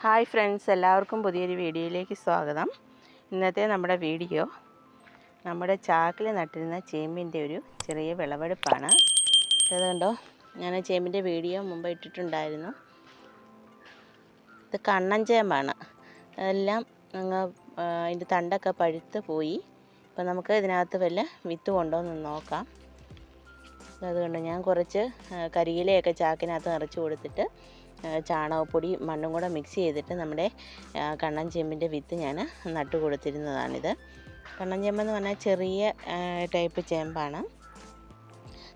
Hi friends എല്ലാവർക്കും പുതിയൊരു വീഡിയോയിലേക്ക് സ്വാഗതം. ഇന്നത്തെ നമ്മുടെ വീഡിയോ നമ്മുടെ ചാക്കിൽ നട്ടിരുന്ന ചേമ്പിന്റെ ഒരു ചെറിയ വിളവെടുപ്പാണ്. ഇത് കണ്ടോ? ഞാൻ ചേമ്പിന്റെ വീഡിയോ മുമ്പ് ഇട്ടിട്ടുണ്ടായിരുന്നു. ഇത് കണ്ണൻ ചേമ്പാണ്. എല്ലാം അങ്ങ് അതിന്റെ തണ്ടൊക്കെ പഴുത്ത് പോയി. അപ്പം നമുക്ക് ഇതിനകത്ത് വല്ല വിത്ത് കൊണ്ടുവന്ന് നോക്കാം. അതുകൊണ്ട് ഞാൻ കുറച്ച് കരിയിലയൊക്കെ ചാക്കിനകത്ത് നിറച്ച് കൊടുത്തിട്ട് ചാണകപ്പൊടി മണ്ണും കൂടെ മിക്സ് ചെയ്തിട്ട് നമ്മുടെ കണ്ണൻ ചെമ്പിന്റെ വിത്ത് ഞാൻ നട്ടു കൊടുത്തിരുന്നതാണിത്. കണ്ണൻ ചെമ്പെന്ന് പറഞ്ഞാൽ ചെറിയ ടൈപ്പ് ചേമ്പാണ്.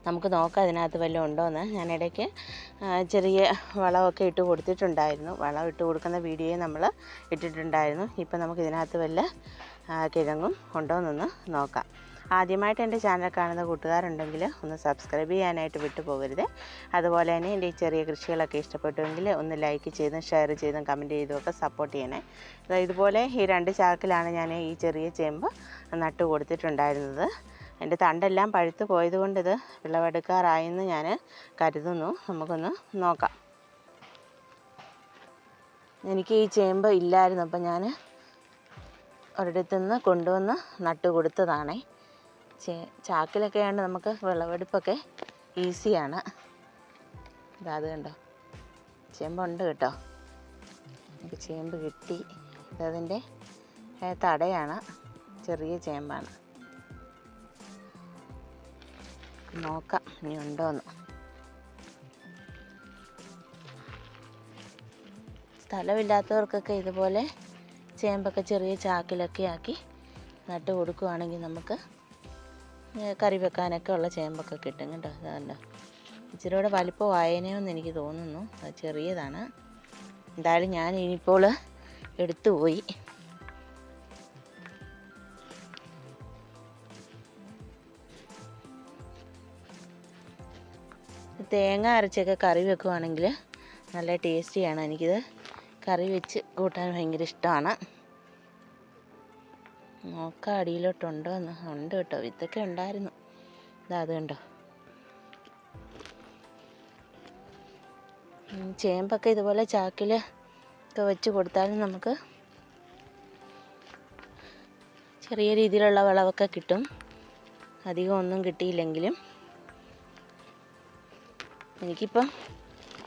നമുക്ക് നോക്കാം അതിനകത്ത് വല്ലതും ഉണ്ടോയെന്ന് ഞാൻ ഇടയ്ക്ക് ചെറിയ വളമൊക്കെ ഇട്ട് കൊടുത്തിട്ടുണ്ടായിരുന്നു. വളം ഇട്ട് കൊടുക്കുന്ന വീഡിയോ നമ്മൾ ഇട്ടിട്ടുണ്ടായിരുന്നു. ഇപ്പം നമുക്ക് ഇതിനകത്ത് വല്ല കിഴങ്ങും ഉണ്ടോയെന്നൊന്ന് നോക്കാം. ആദ്യമായിട്ട് എന്റെ ചാനൽ കാണുന്ന കൂട്ടുകാരുണ്ടെങ്കിൽ ഒന്ന് സബ്സ്ക്രൈബ് ചെയ്യാനായിട്ട് വിട്ടുപോകരുത്. അതുപോലെ തന്നെ എന്റെ ഈ ചെറിയ കൃഷികളൊക്കെ ഇഷ്ടപ്പെട്ടുവെങ്കിൽ ഒന്ന് ലൈക്ക് ചെയ്തും ഷെയർ ചെയ്തും കമന്റ് ചെയ്തും ഒക്കെ സപ്പോർട്ട് ചെയ്യണേ. ഇതുപോലെ ഈ രണ്ട് ചാക്കിലാണ് ഞാൻ ഈ ചെറിയ ചേമ്പ് നട്ടു കൊടുത്തിട്ടുണ്ടായിരുന്നത്. എന്റെ തണ്ടെല്ലാം പഴുത്ത് പോയതുകൊണ്ട് ഇത് വിളവെടുക്കാറായെന്ന് ഞാൻ കരുതുന്നു. നമുക്കൊന്ന് നോക്കാം. എനിക്ക് ഈ ചേമ്പ് ഇല്ലായിരുന്നു അപ്പം ഞാൻ ഒരിടത്തുനിന്ന് കൊണ്ടുവന്ന് നട്ടു കൊടുത്തതാണേ. ചാക്കിലൊക്കെ ആണ് നമുക്ക് വിളവെടുപ്പൊക്കെ ഈസിയാണ്. ഇതാ കണ്ടോ? ചേമ്പുണ്ട് കേട്ടോ. നമുക്ക് ചേമ്പ് കിട്ടി. ഇതതിന്റെ തടയാണ്. ചെറിയ ചേമ്പാണ്. നോക്കാം ഇനി ഉണ്ടോയെന്ന് സ്ഥലമില്ലാത്തവർക്കൊക്കെ ഇതുപോലെ ചേമ്പൊക്കെ ചെറിയ ചാക്കിലൊക്കെ ആക്കി നട്ട് കൊടുക്കുവാണെങ്കിൽ നമുക്ക് കറി വെക്കാനൊക്കെ ഉള്ള ചേമ്പൊക്കെ കിട്ടും കേട്ടോ അതല്ല ഇച്ചിരി കൂടെ വലിപ്പം വായനയെന്ന് എനിക്ക് തോന്നുന്നു. അത് ചെറിയതാണ്. എന്തായാലും ഞാൻ ഇനിയിപ്പോൾ എടുത്തു പോയി. തേങ്ങ അരച്ചൊക്കെ കറി വെക്കുവാണെങ്കിൽ നല്ല ടേസ്റ്റിയാണ്. എനിക്കിത് കറി വെച്ച് കൂട്ടാൻ ഭയങ്കര ഇഷ്ടമാണ്. നോക്കാം അടിയിലോട്ടുണ്ടോ എന്ന്. ഉണ്ട് കേട്ടോ. ഇതൊക്കെ ഉണ്ടായിരുന്നു. ഇതാ അത് കണ്ടോ. ചേമ്പൊക്കെ ഇതുപോലെ ചാക്കിൽ ഒക്കെ വെച്ച് കൊടുത്താലും നമുക്ക് ചെറിയ രീതിയിലുള്ള വിളവൊക്കെ കിട്ടും. അധികം ഒന്നും കിട്ടിയില്ലെങ്കിലും. എനിക്കിപ്പം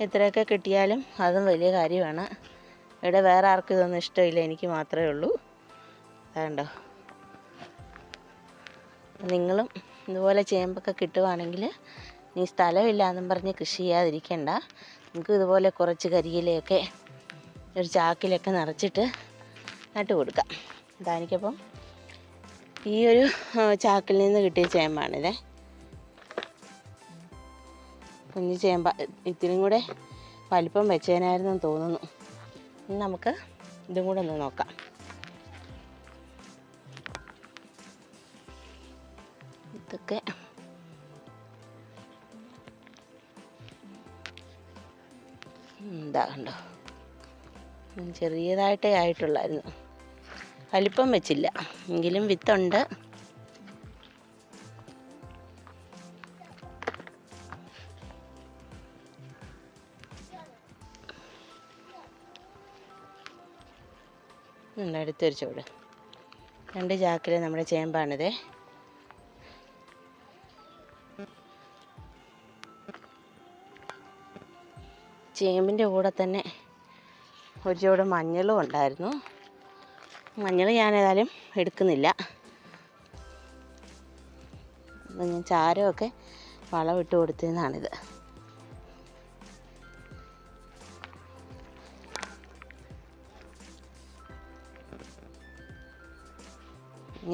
എത്രയൊക്കെ കിട്ടിയാലും അതും വലിയ കാര്യമാണ്. ഇവിടെ വേറെ ആർക്കും ഇതൊന്നും ഇഷ്ടമില്ല. എനിക്ക് മാത്രമേ ഉള്ളൂ. അതുണ്ടോ നിങ്ങളും ഇതുപോലെ ചേമ്പൊക്കെ കിട്ടുവാണെങ്കിൽ നീ സ്ഥലമില്ല എന്നും പറഞ്ഞ് കൃഷി ചെയ്യാതിരിക്കണ്ട. നിങ്ങൾക്ക് ഇതുപോലെ കുറച്ച് കരിയിലയൊക്കെ ഒരു ചാക്കിലൊക്കെ നിറച്ചിട്ട് നട്ട് കൊടുക്കാം. ഇതാനിക്കപ്പം ഈ ഒരു ചാക്കിൽ നിന്ന് കിട്ടിയ ചേമ്പാണിതേ. കുഞ്ഞു ചേമ്പ ഇത്തിരിയും കൂടെ വലിപ്പം വെച്ചേനായിരുന്നു തോന്നുന്നു. നമുക്ക് ഇതും കൂടെ ഒന്ന് നോക്കാം. ഇതൊക്കെ എന്താ കണ്ടോ. ചെറിയതായിട്ടേ ആയിട്ടുള്ളായിരുന്നു. വലിപ്പം വെച്ചില്ല. എങ്കിലും വിത്തുണ്ട്. അടുത്തൊരു ചൂട്. രണ്ട് ചാക്കിൽ നമ്മുടെ ചേമ്പാണിതേ. ചേമ്പിന്റെ കൂടെ തന്നെ ഒരു ചൂട് മഞ്ഞളും ഉണ്ടായിരുന്നു. മഞ്ഞൾ ഞാൻ ഏതായാലും എടുക്കുന്നില്ല. അപ്പം ഞാൻ ചാരമൊക്കെ വളമിട്ട് കൊടുത്തതെന്നാണിത്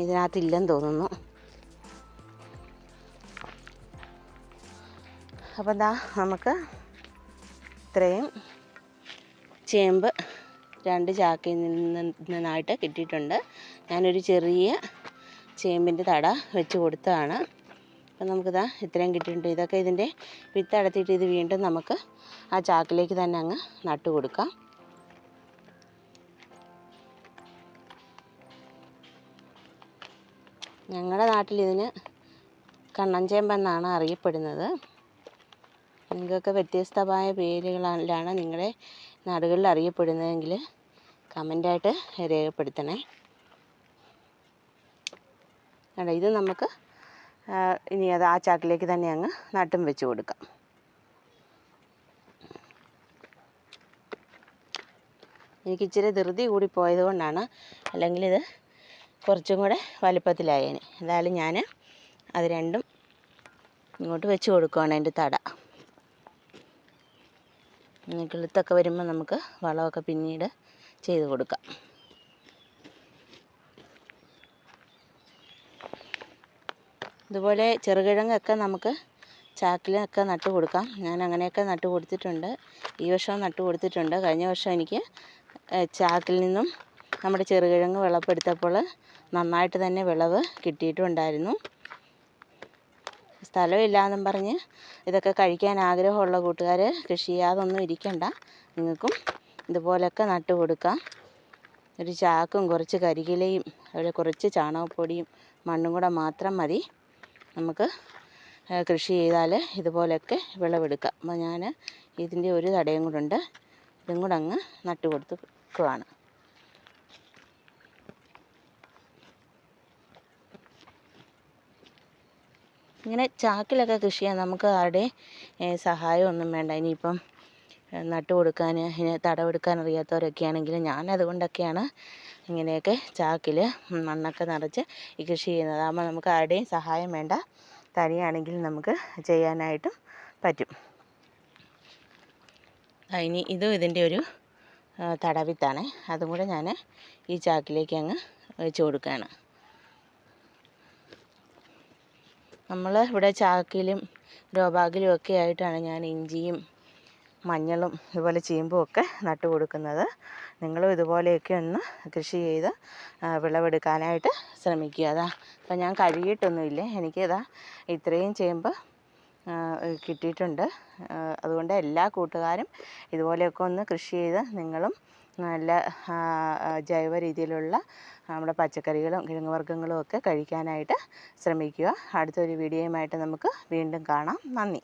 ഇതിനകത്ത് ഇല്ലെന്ന് തോന്നുന്നു. അപ്പം എന്താ നമുക്ക് ഇത്രയും ചേമ്പ് രണ്ട് ചാക്കിൽ നിന്ന് നിന്നായിട്ട് കിട്ടിയിട്ടുണ്ട്. ഞാനൊരു ചെറിയ ചേമ്പിന്റെ തട വെച്ച് കൊടുത്തതാണ്. അപ്പം നമുക്കിതാ ഇത്രയും കിട്ടിയിട്ടുണ്ട്. ഇതൊക്കെ ഇതിന്റെ വിത്ത് അടത്തിയിട്ട് ഇത് വീണ്ടും നമുക്ക് ആ ചാക്കിലേക്ക് തന്നെ അങ്ങ് നട്ടു കൊടുക്കാം. ഞങ്ങളുടെ നാട്ടിൽ ഇതിന് കണ്ണഞ്ചേമ്പെന്നാണ് അറിയപ്പെടുന്നത്. നിങ്ങൾക്കൊക്കെ വ്യത്യസ്തമായ പേരുകളിലാണ് നിങ്ങളുടെ നാടുകളിൽ അറിയപ്പെടുന്നതെങ്കിൽ കമന്റായിട്ട് രേഖപ്പെടുത്തണേ. അല്ല ഇത് നമുക്ക് ഇനി അത് ആ ചാക്കിലേക്ക് തന്നെ അങ്ങ് നട്ടും വെച്ച് കൊടുക്കാം. എനിക്ക് ഇച്ചിരി ധൃതി കൂടി പോയത് കൊണ്ടാണ് അല്ലെങ്കിൽ ഇത് കുറച്ചും കൂടെ വലുപ്പത്തിലായേനെ. എന്തായാലും ഞാൻ അത് രണ്ടും ഇങ്ങോട്ട് വെച്ച് കൊടുക്കുവാണ് അതിന്റെ തട. കിളുത്തൊക്കെ വരുമ്പോൾ നമുക്ക് വളമൊക്കെ പിന്നീട് ചെയ്ത് കൊടുക്കാം. ഇതുപോലെ ചെറുകിഴങ്ങൊക്കെ നമുക്ക് ചാക്കിലൊക്കെ നട്ട് കൊടുക്കാം. ഞാൻ അങ്ങനെയൊക്കെ നട്ട് കൊടുത്തിട്ടുണ്ട്. ഈ വർഷവും നട്ട് കൊടുത്തിട്ടുണ്ട്. കഴിഞ്ഞ വർഷം എനിക്ക് ചാക്കിൽ നിന്നും നമ്മുടെ ചെറുകിഴങ്ങ് വിളപ്പെടുത്തപ്പോൾ നന്നായിട്ട് തന്നെ വിളവ് കിട്ടിയിട്ടുണ്ടായിരുന്നു. സ്ഥലമില്ലാന്നും പറഞ്ഞ് ഇതൊക്കെ കഴിക്കാൻ ആഗ്രഹമുള്ള കൂട്ടുകാർ കൃഷി ചെയ്യാതൊന്നും ഇരിക്കണ്ട. നിങ്ങൾക്കും ഇതുപോലൊക്കെ നട്ട് കൊടുക്കാം. ഒരു ചാക്കും കുറച്ച് കരികിലയും അതുപോലെ കുറച്ച് ചാണകപ്പൊടിയും മണ്ണും കൂടെ മാത്രം മതി. നമുക്ക് കൃഷി ചെയ്താൽ ഇതുപോലെയൊക്കെ വിളവെടുക്കാം. അപ്പോൾ ഞാൻ ഇതിന്റെ ഒരു തടയും കൂടെ ഉണ്ട്. ഇതും കൂടെ അങ്ങ് നട്ട് കൊടുത്ത് ഇങ്ങനെ ചാക്കിലൊക്കെ കൃഷി ചെയ്യാൻ നമുക്ക് ആരുടെയും ഏ, സഹായമൊന്നും വേണ്ട. ഇനിയിപ്പം നട്ടു കൊടുക്കാൻ ഇനി തടവെടുക്കാൻ അറിയാത്തവരൊക്കെ ആണെങ്കിൽ ഞാൻ അതുകൊണ്ടൊക്കെയാണ് ഇങ്ങനെയൊക്കെ ചാക്കിൽ മണ്ണൊക്കെ നിറച്ച് ഈ കൃഷി ചെയ്യുന്നത്. അതാകുമ്പോൾ നമുക്ക് ആരുടെയും സഹായം വേണ്ട. തനിയാണെങ്കിൽ നമുക്ക് ചെയ്യാനായിട്ടും പറ്റും. ഇനി ഇതും ഇതിന്റെ ഒരു തടവിത്താണ്. അതും കൂടെ ഞാൻ ഈ ചാക്കിലേക്ക് അങ്ങ് വെച്ച് കൊടുക്കുകയാണ്. നമ്മൾ ഇവിടെ ചാക്കിലും ഗ്രോ ബാഗിലും ഒക്കെ ആയിട്ടാണ് ഞാൻ ഇഞ്ചിയും മഞ്ഞളും ഇതുപോലെ ചീമ്പും ഒക്കെ നട്ടു കൊടുക്കുന്നത്. നിങ്ങളും ഇതുപോലെയൊക്കെ ഒന്ന് കൃഷി ചെയ്ത് വിളവെടുക്കാനായിട്ട് ശ്രമിക്കുക. അതാ അപ്പം ഞാൻ കഴുകിയിട്ടൊന്നുമില്ല. എനിക്കിതാ ഇത്രയും ചേമ്പ് കിട്ടിയിട്ടുണ്ട്. അതുകൊണ്ട് എല്ലാ കൂട്ടുകാരും ഇതുപോലെയൊക്കെ ഒന്ന് കൃഷി ചെയ്ത് നിങ്ങളും നല്ല ജൈവ രീതിയിലുള്ള നമ്മുടെ പച്ചക്കറികളും കിഴങ്ങ് വർഗങ്ങളും ഒക്കെ കഴിക്കാനായിട്ട് ശ്രമിക്കുക. അടുത്തൊരു വീഡിയോയുമായിട്ട് നമുക്ക് വീണ്ടും കാണാം. നന്ദി.